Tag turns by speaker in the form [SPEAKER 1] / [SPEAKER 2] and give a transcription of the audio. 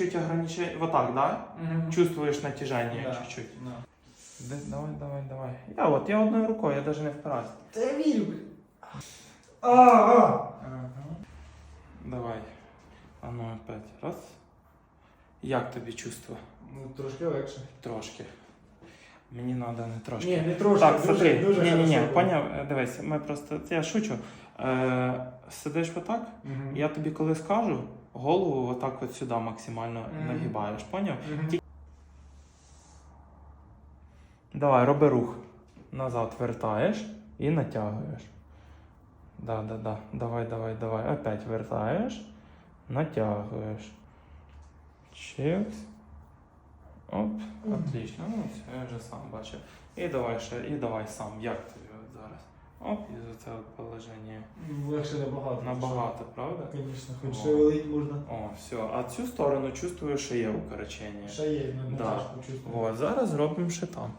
[SPEAKER 1] Чуть ограничение. Вот так, да?
[SPEAKER 2] Мгм.
[SPEAKER 1] Чувствуешь натяжение
[SPEAKER 2] Да.
[SPEAKER 1] чуть-чуть.
[SPEAKER 2] Да.
[SPEAKER 1] Да, давай, давай, давай. Я от, я одною рукою, я даже не впираюсь.
[SPEAKER 2] Та я вірю, блін. А, а.
[SPEAKER 1] Давай. А ну опять. Раз. Як тобі чувство?
[SPEAKER 2] Ну, трошки легше.
[SPEAKER 1] Трошки. Мені треба не трошки.
[SPEAKER 2] Ні, не трошки,
[SPEAKER 1] Так,
[SPEAKER 2] дуже,
[SPEAKER 1] смотри,
[SPEAKER 2] дуже
[SPEAKER 1] ні, ні, ні, поняв, Е, дивись, ми просто, це я шучу. Е, сидиш отак,
[SPEAKER 2] Мгм.
[SPEAKER 1] я тобі коли скажу, голову отак от сюди максимально
[SPEAKER 2] Мгм.
[SPEAKER 1] нагибаєш, поняв?
[SPEAKER 2] Мгм.
[SPEAKER 1] Давай, роби рух. Назад вертаєш і натягуєш. Да, да, да. Давай, давай, давай. Опять вертаєш, натягуєш. Чикс. Оп, отлично. Ну, все, я вже сам бачив. І давай ще, і давай сам. Як тобі от зараз? Оп, і за це от положення.
[SPEAKER 2] Легше набагато.
[SPEAKER 1] Набагато, правда?
[SPEAKER 2] Звісно, хоч
[SPEAKER 1] ще
[SPEAKER 2] велить можна.
[SPEAKER 1] О, все. А цю сторону чувствую, що є укорочення.
[SPEAKER 2] Ще є, ну,
[SPEAKER 1] Да.
[SPEAKER 2] тяжко чувствую.
[SPEAKER 1] От, зараз зробимо ще там.